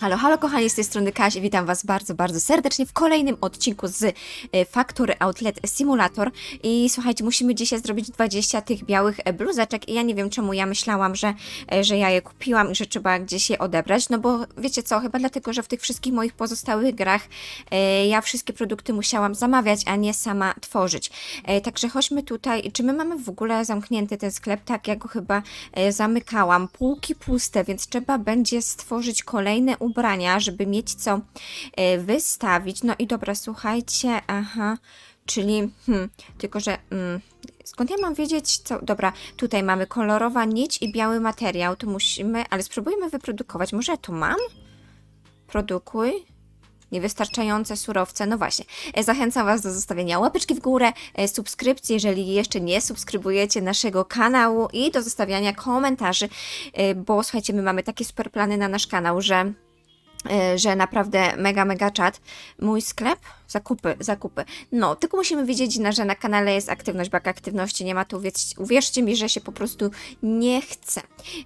Halo, halo kochani, z tej strony Kaś i witam Was bardzo, bardzo serdecznie w kolejnym odcinku z e, Factory Outlet Simulator i słuchajcie, musimy dzisiaj zrobić 20 tych białych e, bluzeczek i ja nie wiem czemu ja myślałam, że, e, że ja je kupiłam i że trzeba gdzieś je odebrać, no bo wiecie co, chyba dlatego, że w tych wszystkich moich pozostałych grach ja wszystkie produkty musiałam zamawiać, a nie sama tworzyć. Także chodźmy tutaj, czy my mamy w ogóle zamknięty ten sklep? Tak, ja go chyba zamykałam. Półki puste, więc trzeba będzie stworzyć kolejne ubrania, żeby mieć co e, wystawić. No i dobra, słuchajcie, aha, czyli, hmm, tylko że, mm, skąd ja mam wiedzieć, co, dobra, tutaj mamy kolorowa nić i biały materiał, tu musimy, ale spróbujmy wyprodukować, może ja tu mam? Produkuj. Niewystarczające surowce, no właśnie. E, Zachęcam Was do zostawienia łapeczki w górę, e, subskrypcji, jeżeli jeszcze nie subskrybujecie naszego kanału i do zostawiania komentarzy, bo słuchajcie, my mamy takie super plany na nasz kanał, że że naprawdę mega, mega czat. Mój sklep? Zakupy, zakupy. No, tylko musimy wiedzieć, na- że na kanale jest aktywność, brak aktywności nie ma więc uwierzcie mi, że się po prostu nie chce.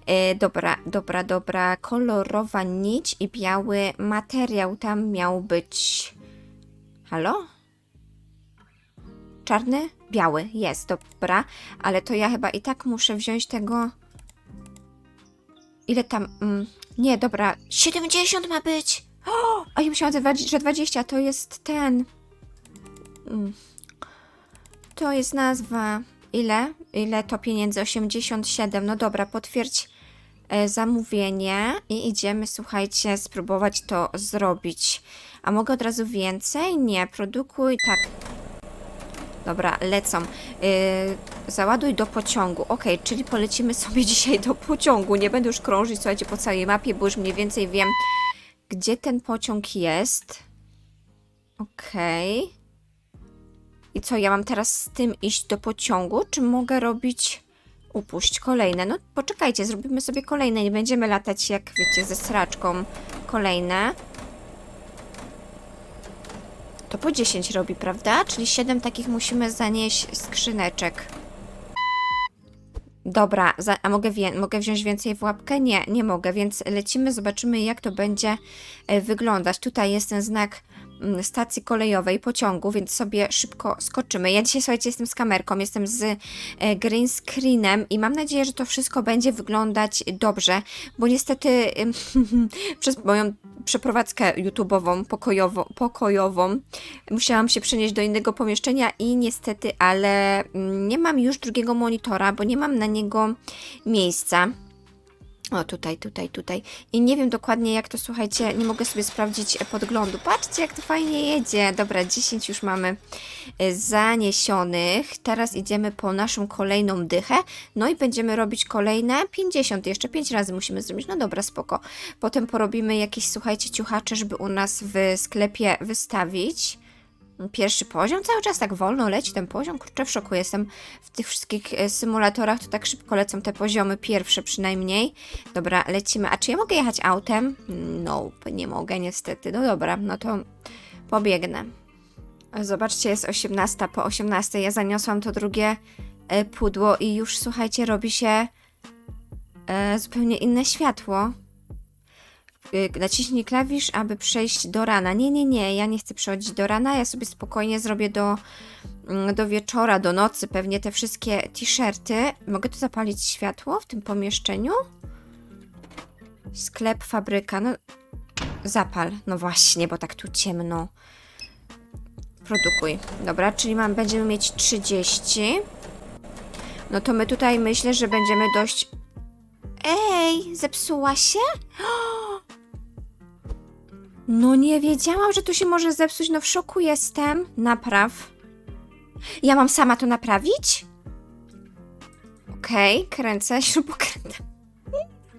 E, dobra, dobra, dobra. Kolorowa nić i biały materiał tam miał być. Halo? Czarny? Biały, jest, dobra. Ale to ja chyba i tak muszę wziąć tego. Ile tam. Mm, nie, dobra. 70 ma być! O, a ja myślałam, że dwa- że 20 to jest ten. Mm. To jest nazwa. Ile? Ile to pieniędzy? 87. No dobra, potwierdź e, zamówienie i idziemy, słuchajcie, spróbować to zrobić. A mogę od razu więcej? Nie, produkuj, tak. Dobra, lecą. Yy, załaduj do pociągu. Ok, czyli polecimy sobie dzisiaj do pociągu. Nie będę już krążyć, słuchajcie, po całej mapie, bo już mniej więcej wiem, gdzie ten pociąg jest. Okej. I co, ja mam teraz z tym iść do pociągu, czy mogę robić... Upuść kolejne. No poczekajcie, zrobimy sobie kolejne. Nie będziemy latać jak, wiecie, ze sraczką. Kolejne. To po 10 robi, prawda? Czyli 7 takich musimy zanieść skrzyneczek. Dobra, a mogę, mogę wziąć więcej w łapkę? Nie, nie mogę, więc lecimy, zobaczymy jak to będzie e, wyglądać. Tutaj jest ten znak stacji kolejowej, pociągu, więc sobie szybko skoczymy. Ja dzisiaj, słuchajcie, jestem z kamerką, jestem z e, green screenem i mam nadzieję, że to wszystko będzie wyglądać dobrze, bo niestety przez moją przeprowadzkę YouTube'ową, pokojowo, pokojową, musiałam się przenieść do innego pomieszczenia i niestety, ale mm, nie mam już drugiego monitora, bo nie mam na niego miejsca. O, tutaj, tutaj, tutaj. I nie wiem dokładnie, jak to, słuchajcie, nie mogę sobie sprawdzić e, podglądu. Patrzcie, jak to fajnie jedzie. Dobra, 10 już mamy e, zaniesionych. Teraz idziemy po naszą kolejną dychę. No i będziemy robić kolejne 50. Jeszcze 5 razy musimy zrobić. No dobra, spoko. Potem porobimy jakieś, słuchajcie, ciuchacze, żeby u nas w sklepie wystawić. Pierwszy poziom, cały czas tak wolno leci ten poziom. Kurczę, w szoku jestem. W tych wszystkich e, symulatorach to tak szybko lecą te poziomy, pierwsze przynajmniej. Dobra, lecimy. A czy ja mogę jechać autem? Nope, nie mogę niestety. No dobra, no to pobiegnę. Zobaczcie, jest 18. Po 18 ja zaniosłam to drugie e, pudło i już, słuchajcie, robi się e, zupełnie inne światło. Y, Naciśnij klawisz, aby przejść do rana. Nie, nie, nie, ja nie chcę przechodzić do rana, ja sobie spokojnie zrobię do, mm, do wieczora, do nocy pewnie te wszystkie t-shirty. Mogę tu zapalić światło w tym pomieszczeniu? Sklep, fabryka, no zapal. No właśnie, bo tak tu ciemno. Produkuj. Dobra, czyli mam, będziemy mieć 30. No to my tutaj myślę, że będziemy dość... Ej, zepsuła się? No nie wiedziałam, że to się może zepsuć. No w szoku jestem. Napraw. Ja mam sama to naprawić? Okej, kręcę śrubokrętem.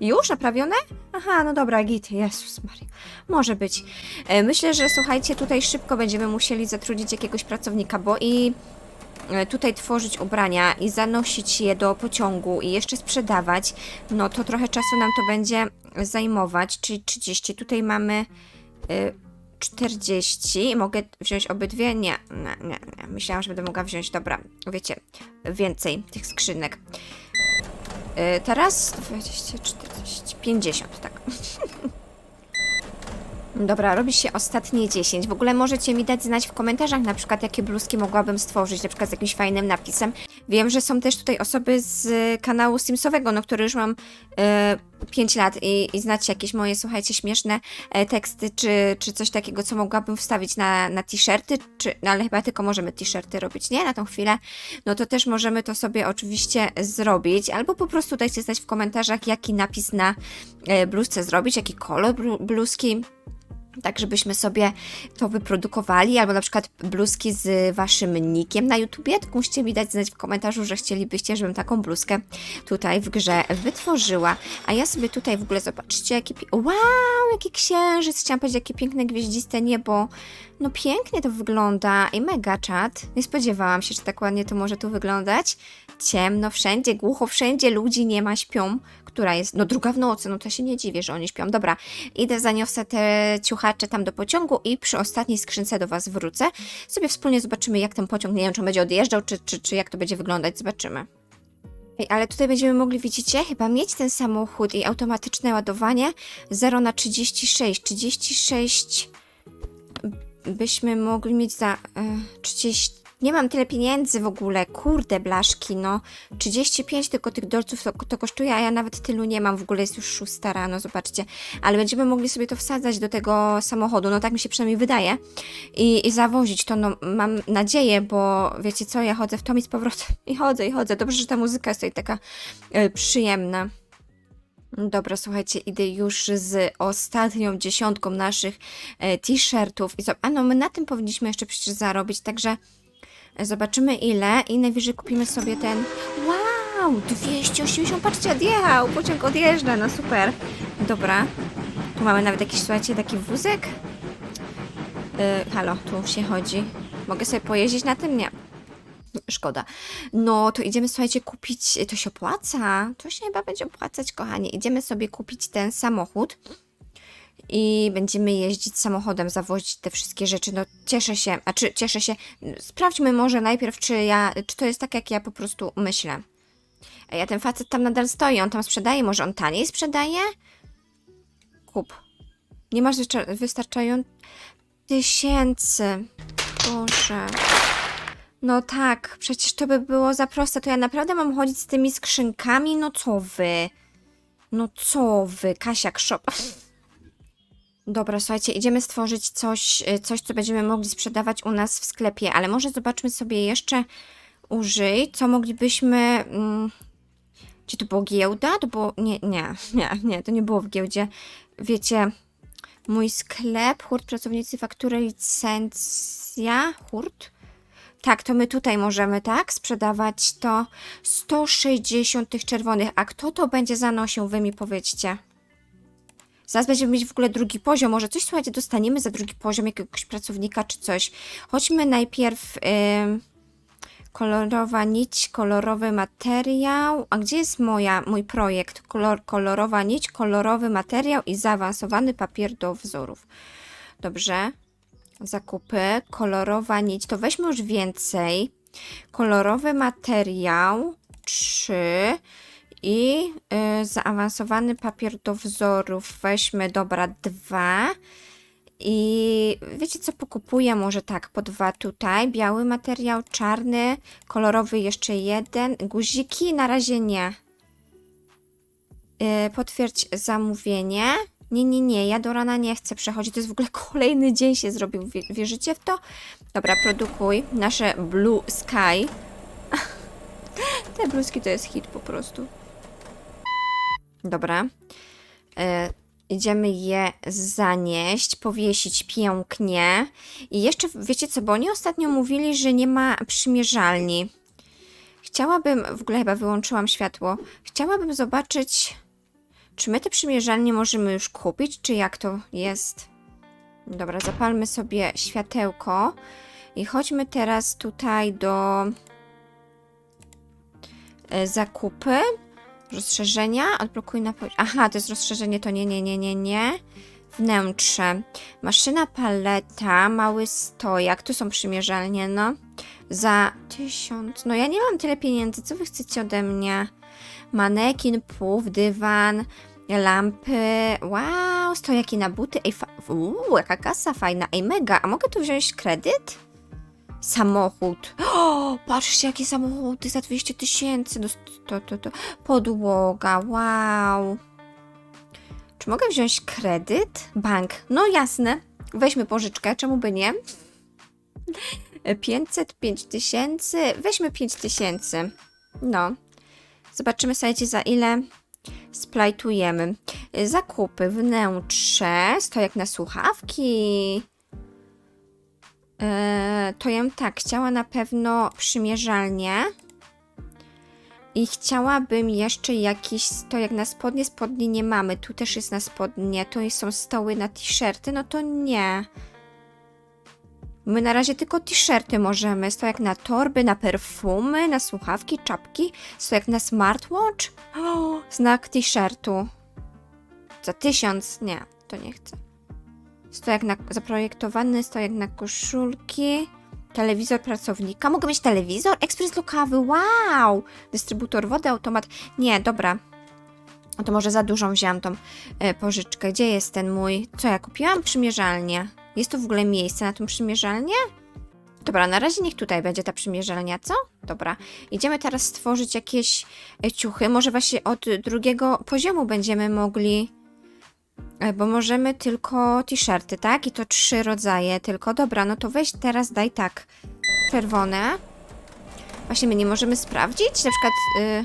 Już naprawione? Aha, no dobra, git. Jezus Maria. Może być. E, Myślę, że słuchajcie, tutaj szybko będziemy musieli zatrudnić jakiegoś pracownika, bo i e, tutaj tworzyć ubrania i zanosić je do pociągu i jeszcze sprzedawać, no to trochę czasu nam to będzie zajmować, czyli 30. Tutaj mamy 40. Mogę wziąć obydwie? Nie, nie, nie, nie. Myślałam, że będę mogła wziąć, dobra, wiecie, więcej tych skrzynek. Y, teraz 20, 40, 50, tak. Dobra, robi się ostatnie 10. W ogóle możecie mi dać znać w komentarzach na przykład, jakie bluzki mogłabym stworzyć, na przykład z jakimś fajnym napisem. Wiem, że są też tutaj osoby z y, kanału Simsowego, no który już mam 5 lat i, i znacie jakieś moje, słuchajcie, śmieszne e, teksty, czy, czy coś takiego, co mogłabym wstawić na, na t-shirty, czy, no ale chyba tylko możemy t-shirty robić, nie? Na tą chwilę. No to też możemy to sobie oczywiście zrobić, albo po prostu dajcie znać w komentarzach, jaki napis na e, bluzce zrobić, jaki kolor blu- bluzki tak żebyśmy sobie to wyprodukowali, albo na przykład bluzki z waszym nickiem na YouTubie, tylko musicie mi dać znać w komentarzu, że chcielibyście, żebym taką bluzkę tutaj w grze wytworzyła. A ja sobie tutaj w ogóle zobaczcie, jakie... pi- Wow, jaki księżyc! Chciałam powiedzieć, jakie piękne gwieździste niebo. No pięknie to wygląda i mega czat. Nie spodziewałam się, że tak ładnie to może tu wyglądać. Ciemno wszędzie, głucho wszędzie, ludzi nie ma, śpią. Która jest? No druga w nocy, no to się nie dziwię, że oni śpią. Dobra, idę, zaniosę te ciuchacze tam do pociągu i przy ostatniej skrzynce do Was wrócę. Sobie wspólnie zobaczymy, jak ten pociąg, nie wiem, czy on będzie odjeżdżał, czy, czy, czy jak to będzie wyglądać, zobaczymy. Ale tutaj będziemy mogli, widzicie, chyba mieć ten samochód i automatyczne ładowanie 0 na 36. 36 byśmy mogli mieć za y, 30. Nie mam tyle pieniędzy w ogóle, kurde blaszki, no. 35 tylko tych dolców to, to kosztuje, a ja nawet tylu nie mam, w ogóle jest już 6 rano, zobaczcie. Ale będziemy mogli sobie to wsadzać do tego samochodu, no tak mi się przynajmniej wydaje. I, i zawozić to, no mam nadzieję, bo wiecie co, ja chodzę w tom i z powrotem. I chodzę, i chodzę. Dobrze, że ta muzyka jest tutaj taka y, przyjemna. Dobra, słuchajcie, idę już z ostatnią dziesiątką naszych e, t-shirtów. A no, my na tym powinniśmy jeszcze przecież zarobić, także zobaczymy ile i najwyżej kupimy sobie ten... Wow, 280, patrzcie, odjechał, pociąg odjeżdża, no super. Dobra, tu mamy nawet jakiś, słuchajcie, taki wózek. E, halo, tu się chodzi. Mogę sobie pojeździć na tym? Nie. Szkoda. No, to idziemy, słuchajcie, kupić. To się opłaca. To się chyba będzie opłacać, kochani. Idziemy sobie kupić ten samochód i będziemy jeździć samochodem, zawozić te wszystkie rzeczy. No, cieszę się, a czy cieszę się. Sprawdźmy może najpierw, czy ja, czy to jest tak, jak ja po prostu myślę. A ja ten facet tam nadal stoi, on tam sprzedaje, może on taniej sprzedaje? Kup. Nie masz wystar- wystarczająco tysięcy. Boże. No tak, przecież to by było za proste. To ja naprawdę mam chodzić z tymi skrzynkami? No co wy? No co wy, Kasia Shop. Dobra, słuchajcie, idziemy stworzyć coś, y, coś, co będziemy mogli sprzedawać u nas w sklepie, ale może zobaczmy sobie jeszcze użyj, co moglibyśmy... Mm, czy to było giełda? To było... Nie, nie, nie, nie, to nie było w giełdzie. Wiecie, mój sklep, hurt, pracownicy, faktury, licencja, hurt? Tak, to my tutaj możemy, tak, sprzedawać to 160 tych czerwonych. A kto to będzie zanosił, wy mi powiedzcie. Zaraz będziemy mieć w ogóle drugi poziom. Może coś, słuchajcie, dostaniemy za drugi poziom jakiegoś pracownika czy coś. Chodźmy najpierw... ym, kolorowa nić, kolorowy materiał. A gdzie jest moja, mój projekt? Kolor, kolorowa nić, kolorowy materiał i zaawansowany papier do wzorów. Dobrze zakupy, kolorowa nić, to weźmy już więcej. Kolorowy materiał 3 i y, zaawansowany papier do wzorów weźmy, dobra, 2. I wiecie co pokupuję? Może tak, po dwa tutaj. Biały materiał, czarny, kolorowy jeszcze jeden. Guziki na razie nie. Yy, potwierdź zamówienie. Nie, nie, nie, ja do rana nie chcę przechodzić. To jest w ogóle kolejny dzień się zrobił. Wie- Wierzycie w to? Dobra, produkuj nasze Blue Sky. Te bluzki to jest hit po prostu. Dobra. E, idziemy je zanieść, powiesić pięknie. I jeszcze, wiecie co, bo oni ostatnio mówili, że nie ma przymierzalni. Chciałabym, w ogóle chyba wyłączyłam światło, chciałabym zobaczyć, czy my te przymierzalnie możemy już kupić, czy jak to jest. Dobra, zapalmy sobie światełko i chodźmy teraz tutaj do e, zakupy, rozszerzenia, odblokuj na. Aha, to jest rozszerzenie, to nie, nie, nie, nie, nie. Wnętrze. Maszyna paleta, mały stojak, tu są przymierzalnie, no. Za tysiąc. No ja nie mam tyle pieniędzy, co wy chcecie ode mnie? Manekin, puf, dywan, Lampy, wow, stojaki na buty, ej, fa- uuu, jaka kasa fajna, ej, mega, a mogę tu wziąć kredyt? Samochód, o, patrzcie, jakie samochody za 200 tysięcy, no, to, to, to, podłoga, wow. Czy mogę wziąć kredyt? Bank, no jasne, weźmy pożyczkę, czemu by nie? 505 tysięcy, weźmy 5 tysięcy, no. Zobaczymy, słuchajcie, za ile splajtujemy. Zakupy, wnętrze, stojak na słuchawki. E, to ja bym tak, chciała na pewno przymierzalnię. I chciałabym jeszcze jakiś stojak na spodnie. Spodni nie mamy. Tu też jest na spodnie. Tu są stoły na t-shirty. No to nie. My na razie tylko t-shirty możemy. Stojak na torby, na perfumy, na słuchawki, czapki. Stojak na smartwatch. Znak t-shirtu. Za tysiąc? Nie, to nie chcę. Stojak na, zaprojektowany, stojak na koszulki. Telewizor pracownika. Mogę mieć telewizor? Ekspres lokawy, wow! Dystrybutor wody, automat. Nie, dobra. No to może za dużą wziąłam tą e, pożyczkę. Gdzie jest ten mój? Co ja kupiłam? Przymierzalnię. Jest tu w ogóle miejsce na tą przymierzalnię? Dobra, na razie niech tutaj będzie ta przymierzalnia, co? Dobra. Idziemy teraz stworzyć jakieś e, ciuchy. Może właśnie od drugiego poziomu będziemy mogli. E, Bo możemy tylko t-shirty, tak? I to trzy rodzaje tylko. Dobra, no to weź teraz daj tak. Czerwone. Właśnie my nie możemy sprawdzić? Na przykład. Y...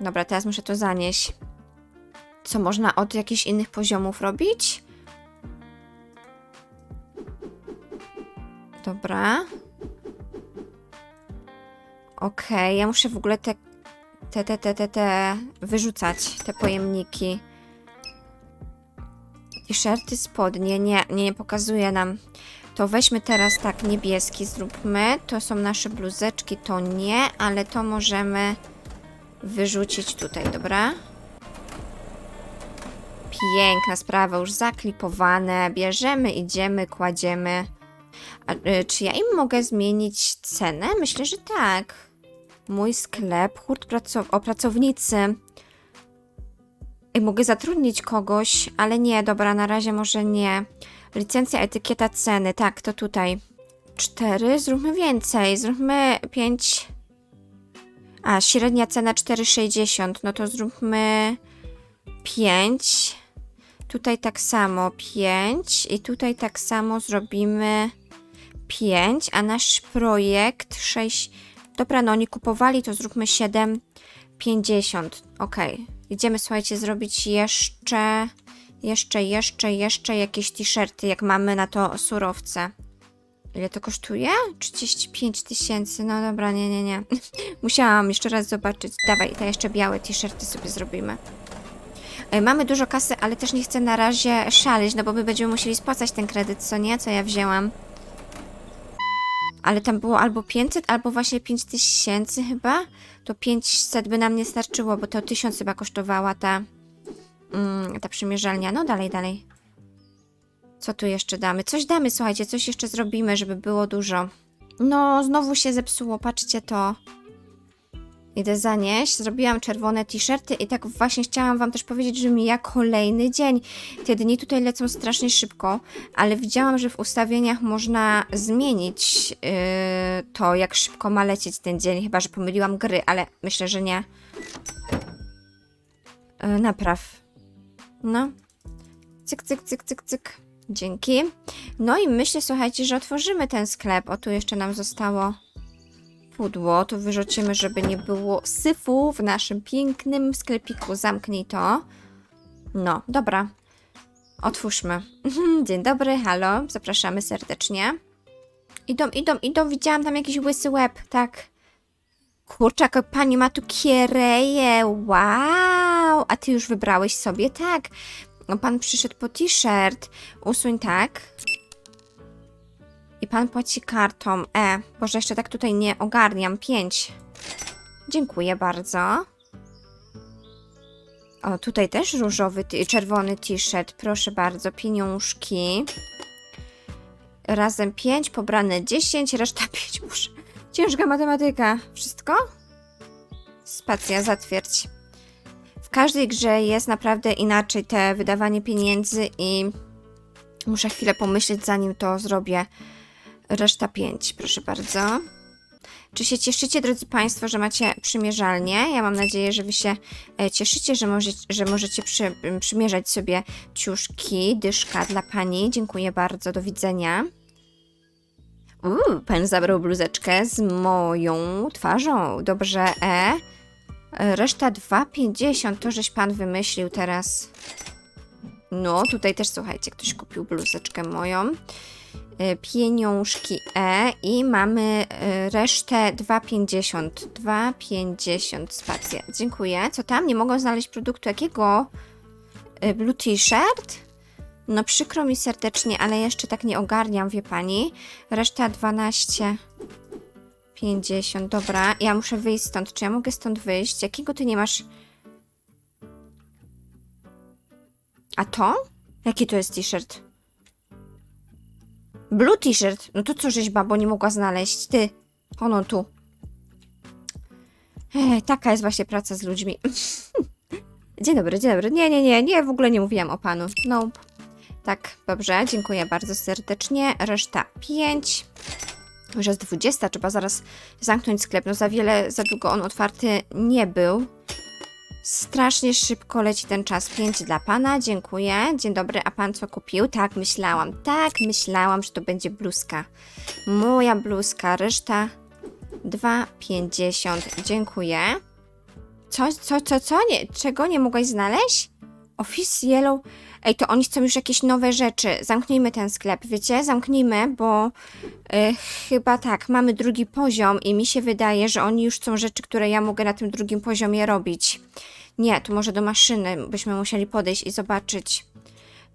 Dobra, teraz muszę to zanieść. Co można od jakichś innych poziomów robić? Dobra. Okej, ja muszę w ogóle te, te, te, te, te, te wyrzucać, te pojemniki. T-shirty, spodnie, nie, nie, nie pokazuje nam. To weźmy teraz tak, niebieski zróbmy. To są nasze bluzeczki, to nie, ale to możemy wyrzucić tutaj, dobra? Piękna sprawa, już zaklipowane. Bierzemy, idziemy, kładziemy. A, y, czy ja im mogę zmienić cenę? Myślę, że tak. Mój sklep, hurt pracow o pracownicy. Ej, mogę zatrudnić kogoś, ale nie, dobra, na razie może nie. Licencja, etykieta ceny, tak, to tutaj. Cztery, zróbmy więcej, zróbmy pięć. A, średnia cena 4,60, no to zróbmy 5. Tutaj tak samo 5 i tutaj tak samo zrobimy 5, a nasz projekt 6. Dobra, no oni kupowali, to zróbmy 7,50. Ok, idziemy, słuchajcie, zrobić jeszcze, jeszcze, jeszcze, jeszcze jakieś t-shirty, jak mamy na to surowce. Ile to kosztuje? 35 tysięcy. No dobra, nie, nie, nie. Musiałam jeszcze raz zobaczyć. Dawaj, te jeszcze białe t-shirty sobie zrobimy. Mamy dużo kasy, ale też nie chcę na razie szaleć, no bo my będziemy musieli spłacać ten kredyt, co nie? Co ja wzięłam. Ale tam było albo 500, albo właśnie 5000 chyba. To 500 by nam nie starczyło, bo to 1000 chyba kosztowała ta, mm, ta przymierzalnia. No dalej, dalej. Co tu jeszcze damy? Coś damy, słuchajcie, coś jeszcze zrobimy, żeby było dużo. No, znowu się zepsuło, patrzcie to. Idę zanieść. Zrobiłam czerwone t-shirty i tak właśnie chciałam wam też powiedzieć, że mija kolejny dzień. Te dni tutaj lecą strasznie szybko, ale widziałam, że w ustawieniach można zmienić yy, to, jak szybko ma lecieć ten dzień. Chyba, że pomyliłam gry, ale myślę, że nie. Yy, napraw. No. Cyk, cyk, cyk, cyk, cyk. Dzięki. No i myślę, słuchajcie, że otworzymy ten sklep. O, tu jeszcze nam zostało pudło. Tu wyrzucimy, żeby nie było syfu w naszym pięknym sklepiku. Zamknij to. No, dobra. Otwórzmy. Dzień dobry, halo. Zapraszamy serdecznie. Idą, idą, idą. Widziałam tam jakiś łysy łeb, tak. Kurczak, pani ma tu kiereję. Wow! A ty już wybrałeś sobie? Tak. No, pan przyszedł po t-shirt. Usuń tak. I pan płaci kartą. E, boże, jeszcze tak tutaj nie ogarniam. Pięć. Dziękuję bardzo. O, tutaj też różowy, czerwony t-shirt. Proszę bardzo, pieniążki. Razem pięć, pobrane dziesięć, reszta pięć. Muszę. Ciężka matematyka. Wszystko? Spacja, zatwierdź. w każdej grze jest naprawdę inaczej te wydawanie pieniędzy i muszę chwilę pomyśleć, zanim to zrobię. Reszta 5, proszę bardzo. Czy się cieszycie, drodzy Państwo, że macie przymierzalnię? Ja mam nadzieję, że Wy się e, cieszycie, że, może, że możecie przy, przymierzać sobie ciuszki, dyszka dla Pani. Dziękuję bardzo, do widzenia. Uuu, Pan zabrał bluzeczkę z moją twarzą. Dobrze, E. E, Reszta 2,50 to żeś Pan wymyślił teraz. No, tutaj też słuchajcie, ktoś kupił bluzeczkę moją. E, Pieniążki E i mamy e, resztę 2,50. 2,50 spacja. Dziękuję. Co tam? Nie mogą znaleźć produktu jakiego? E, Blue T-shirt? No przykro mi serdecznie, ale jeszcze tak nie ogarniam, wie pani. Reszta 12. 50, dobra. Ja muszę wyjść stąd. Czy ja mogę stąd wyjść? Jakiego ty nie masz? A to? Jaki to jest t-shirt? Blue t-shirt. No to co żeś babo nie mogła znaleźć? Ty. Ono tu. Ech, taka jest właśnie praca z ludźmi. dzień dobry, dzień dobry. Nie, nie, nie, nie, w ogóle nie mówiłam o panu. Nope. Tak, dobrze, dziękuję bardzo serdecznie. Reszta 5. Już jest 20, trzeba zaraz zamknąć sklep. No za wiele, za długo on otwarty nie był. Strasznie szybko leci ten czas. 5 dla pana, dziękuję. Dzień dobry, a pan co kupił? Tak, myślałam. Tak, myślałam, że to będzie bluzka. Moja bluzka, reszta 2,50. Dziękuję. Co, co, co, co? Nie, czego nie mogłaś znaleźć? Office Yellow. Ej, to oni chcą już jakieś nowe rzeczy. Zamknijmy ten sklep, wiecie? Zamknijmy, bo y, chyba tak, mamy drugi poziom i mi się wydaje, że oni już chcą rzeczy, które ja mogę na tym drugim poziomie robić. Nie, to może do maszyny byśmy musieli podejść i zobaczyć.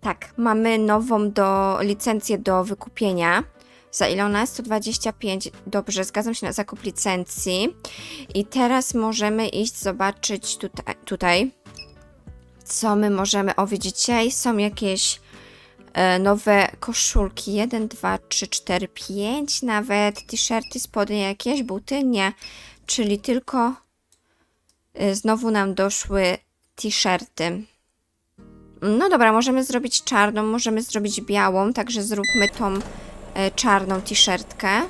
Tak, mamy nową do licencję do wykupienia. Za ile ona jest? 125. Dobrze, zgadzam się na zakup licencji. I teraz możemy iść zobaczyć tutaj. tutaj co my możemy. O, widzicie, są jakieś e, nowe koszulki. 1, 2, 3, 4, 5 nawet. T-shirty, spodnie jakieś, buty? Nie. Czyli tylko znowu nam doszły t-shirty. No dobra, możemy zrobić czarną, możemy zrobić białą, także zróbmy tą e, czarną t-shirtkę.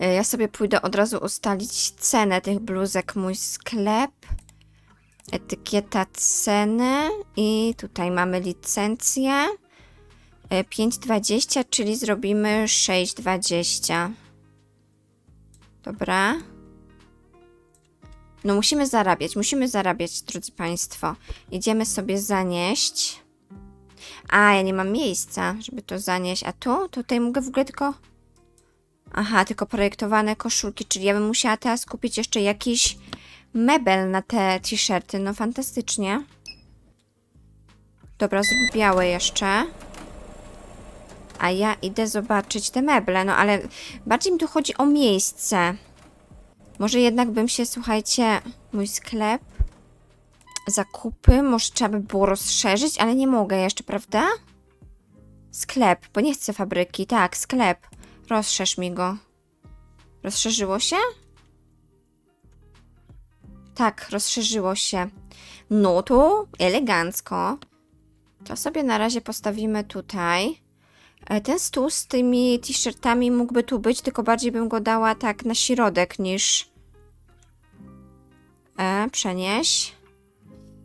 E, Ja sobie pójdę od razu ustalić cenę tych bluzek, mój sklep. Etykieta ceny i tutaj mamy licencję. E, 5,20, czyli zrobimy 6,20. Dobra. No musimy zarabiać, musimy zarabiać, drodzy Państwo. Idziemy sobie zanieść. A, ja nie mam miejsca, żeby to zanieść. A tu? Tutaj mogę w ogóle tylko... Aha, tylko projektowane koszulki, czyli ja bym musiała teraz kupić jeszcze jakiś mebel na te t-shirty. No fantastycznie. Dobra, zrób białe jeszcze. A ja idę zobaczyć te meble, no ale bardziej mi tu chodzi o miejsce. Może jednak bym się, słuchajcie, mój sklep, zakupy, może trzeba by było rozszerzyć, ale nie mogę jeszcze, prawda? Sklep, bo nie chcę fabryki. Tak, sklep. Rozszerz mi go. Rozszerzyło się? Tak, rozszerzyło się. No to elegancko. To sobie na razie postawimy tutaj. E, Ten stół z tymi t-shirtami mógłby tu być, tylko bardziej bym go dała tak na środek niż... E, przenieś.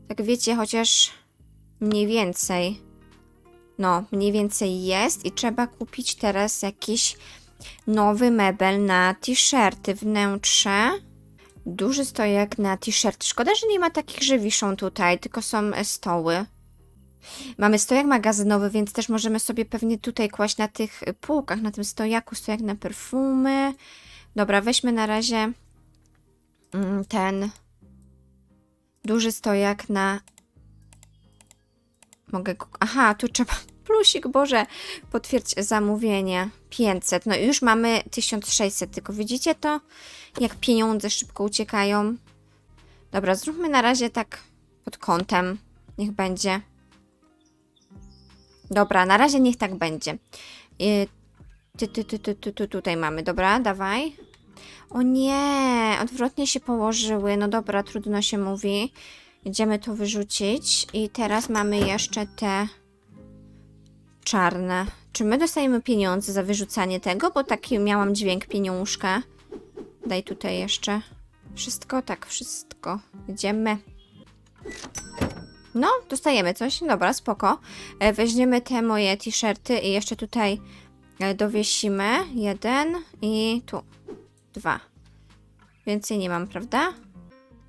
Tak wiecie, chociaż mniej więcej. No, mniej więcej jest i trzeba kupić teraz jakiś nowy mebel na t-shirty wnętrze. Duży stojak na t-shirt. Szkoda, że nie ma takich, że wiszą tutaj, tylko są e, stoły. Mamy stojak magazynowy, więc też możemy sobie pewnie tutaj kłaść na tych półkach, na tym stojaku, stojak na perfumy. Dobra, weźmy na razie mm, ten duży stojak na... Mogę. Aha, tu trzeba... Plusik, Boże, potwierdź zamówienie. 500, no już mamy 1600, tylko widzicie to? Jak pieniądze szybko uciekają. Dobra, zróbmy na razie tak pod kątem. Niech będzie. Dobra, na razie niech tak będzie. Y, Ty, ty, ty, ty, ty, ty, tutaj mamy, dobra, dawaj. O nie, odwrotnie się położyły. No dobra, trudno się mówi. Idziemy to wyrzucić. I teraz mamy jeszcze te czarne. Czy my dostajemy pieniądze za wyrzucanie tego? Bo taki miałam dźwięk pieniążka. Daj tutaj jeszcze. Wszystko? Tak, wszystko. Idziemy. No, dostajemy coś. Dobra, spoko. E, weźmiemy te moje t-shirty i jeszcze tutaj e, dowiesimy. Jeden i tu. Dwa. Więcej nie mam, prawda?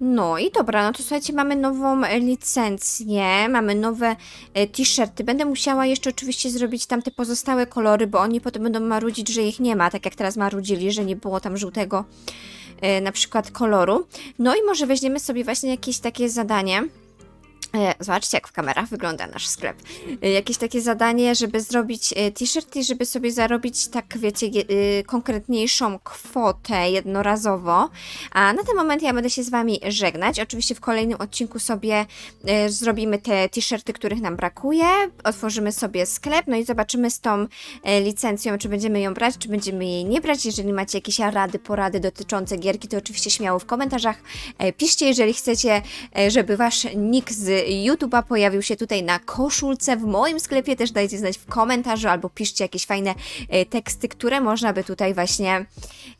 No i dobra, no to słuchajcie, mamy nową licencję, mamy nowe e, t-shirty. Będę musiała jeszcze oczywiście zrobić tam te pozostałe kolory, bo oni potem będą marudzić, że ich nie ma, tak jak teraz marudzili, że nie było tam żółtego na przykład koloru. No i może weźmiemy sobie właśnie jakieś takie zadanie. E, Zobaczcie, jak w kamerach wygląda nasz sklep. E, Jakieś takie zadanie, żeby zrobić e, t-shirt i żeby sobie zarobić, tak wiecie, konkretniejszą kwotę jednorazowo. A na ten moment ja będę się z Wami żegnać. Oczywiście w kolejnym odcinku sobie zrobimy te t-shirty, których nam brakuje. Otworzymy sobie sklep, no i zobaczymy z tą licencją, czy będziemy ją brać, czy będziemy jej nie brać. Jeżeli macie jakieś rady, porady dotyczące gierki, to oczywiście śmiało w komentarzach piszcie, jeżeli chcecie, żeby Wasz nick z YouTube'a pojawił się tutaj na koszulce w moim sklepie, też dajcie znać w komentarzu albo piszcie jakieś fajne e, teksty, które można by tutaj właśnie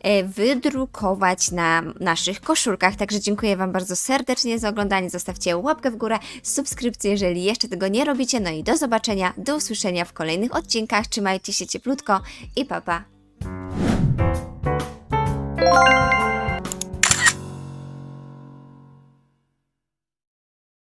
e, wydrukować na naszych koszulkach. Także dziękuję Wam bardzo serdecznie za oglądanie. Zostawcie łapkę w górę, subskrypcję, jeżeli jeszcze tego nie robicie. No i do zobaczenia, do usłyszenia w kolejnych odcinkach. Trzymajcie się cieplutko i pa pa.